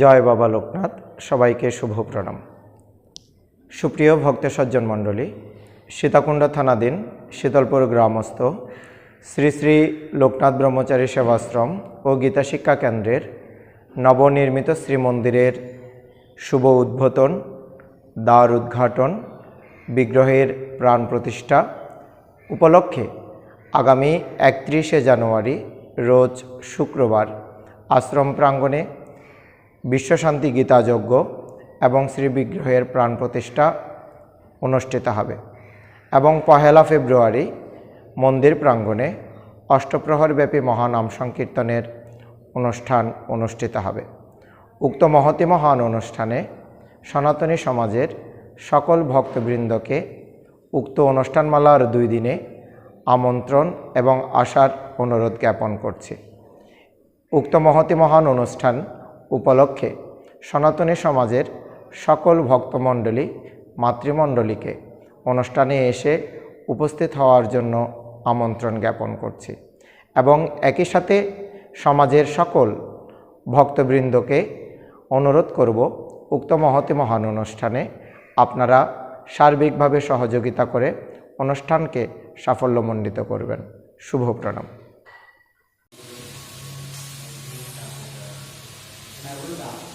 জয় বাবা লোকনাথ, সবাইকে শুভ প্রণাম। সুপ্রিয় ভক্ত সজ্জন মণ্ডলী, সীতাকুণ্ড থানাধীন শীতলপুর গ্রামস্থ শ্রী শ্রী লোকনাথ ব্রহ্মচারী সেবাশ্রম ও গীতা শিক্ষা কেন্দ্রের নবনির্মিত শ্রীমন্দিরের শুভ উদ্বোধন, দ্বার উদ্ঘাটন, বিগ্রহের প্রাণ প্রতিষ্ঠা উপলক্ষে আগামী একত্রিশে জানুয়ারি, রোজ শুক্রবার আশ্রম প্রাঙ্গণে বিশ্বশান্তি গীতাযজ্ঞ এবং শ্রীবিগ্রহের প্রাণ প্রতিষ্ঠা অনুষ্ঠিত হবে। এবং পহেলা ফেব্রুয়ারি মন্দির প্রাঙ্গণে অষ্টপ্রহরব্যাপী মহানাম সংকীর্তনের অনুষ্ঠান অনুষ্ঠিত হবে। উক্ত মহতি মহান অনুষ্ঠানে সনাতনী সমাজের সকল ভক্তবৃন্দকে উক্ত অনুষ্ঠানমালার দুই দিনে আমন্ত্রণ এবং আসার অনুরোধ জ্ঞাপন করছি। উক্ত মহতি মহান অনুষ্ঠান উপলক্ষে সনাতনী সমাজের সকল ভক্তমণ্ডলী, মাতৃমণ্ডলীকে অনুষ্ঠানে এসে উপস্থিত হওয়ার জন্য আমন্ত্রণ জ্ঞাপন করছি এবং একই সাথে সমাজের সকল ভক্তবৃন্দকে অনুরোধ করব, উক্ত মহতি মহান অনুষ্ঠানে আপনারা সার্বিকভাবে সহযোগিতা করে অনুষ্ঠানকে সাফল্যমণ্ডিত করবেন। শুভ প্রণাম। 올라.